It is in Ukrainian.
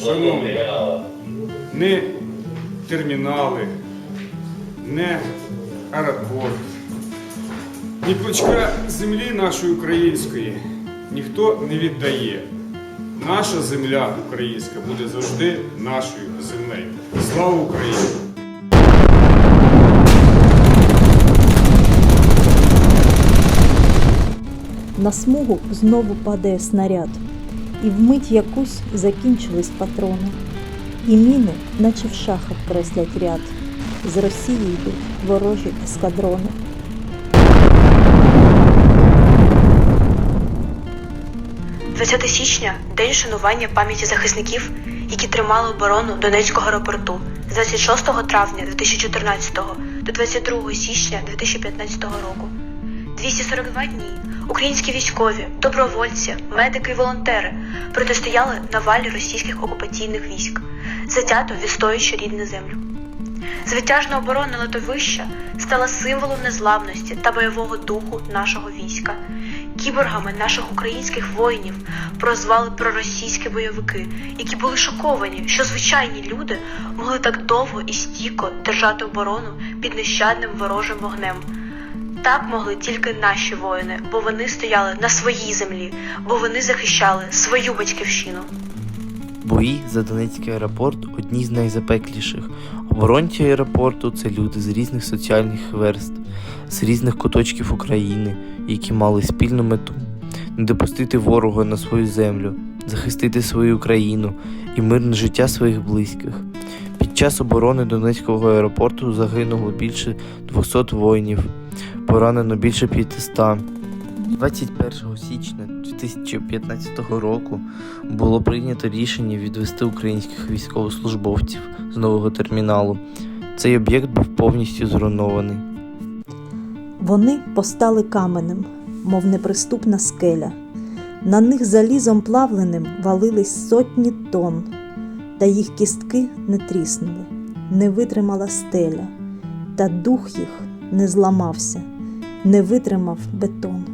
Шановні, не термінали, не аеропорт, ні клочка землі нашої української ніхто не віддає. Наша земля українська буде завжди нашою землею. Слава Україні! На смугу знову падає снаряд, і вмить якусь закінчились патрони. І міни, наче в шахах креслять ряд. З Росії йдуть ворожі ескадрони. – 20 січня день шанування пам'яті захисників, які тримали оборону Донецького аеропорту з 26 травня 2014 до 22 січня 2015 року. 242 дні українські військові, добровольці, медики і волонтери протистояли навалі російських окупаційних військ, затято відстоюючи рідну землю. Звитяжна оборона литовища стала символом незламності та бойового духу нашого війська. Кіборгами наших українських воїнів прозвали проросійські бойовики, які були шоковані, що звичайні люди могли так довго і стійко держати оборону під нещадним ворожим вогнем. Так могли тільки наші воїни, бо вони стояли на своїй землі, бо вони захищали свою батьківщину. Бої за Донецький аеропорт одні з найзапекліших. Оборонці аеропорту це люди з різних соціальних верств, з різних куточків України, які мали спільну мету не допустити ворога на свою землю, захистити свою країну і мирне життя своїх близьких. Під час оборони Донецького аеропорту загинуло більше 200 воїнів, поранено більше 500. 21 січня 2015 року було прийнято рішення відвести українських військовослужбовців з нового терміналу. Цей об'єкт був повністю зруйнований. Вони постали каменем, мов неприступна скеля. На них залізом плавленим валились сотні тонн, та їх кістки не тріснули, не витримала стеля, та дух їх не зламався, не витримав бетон.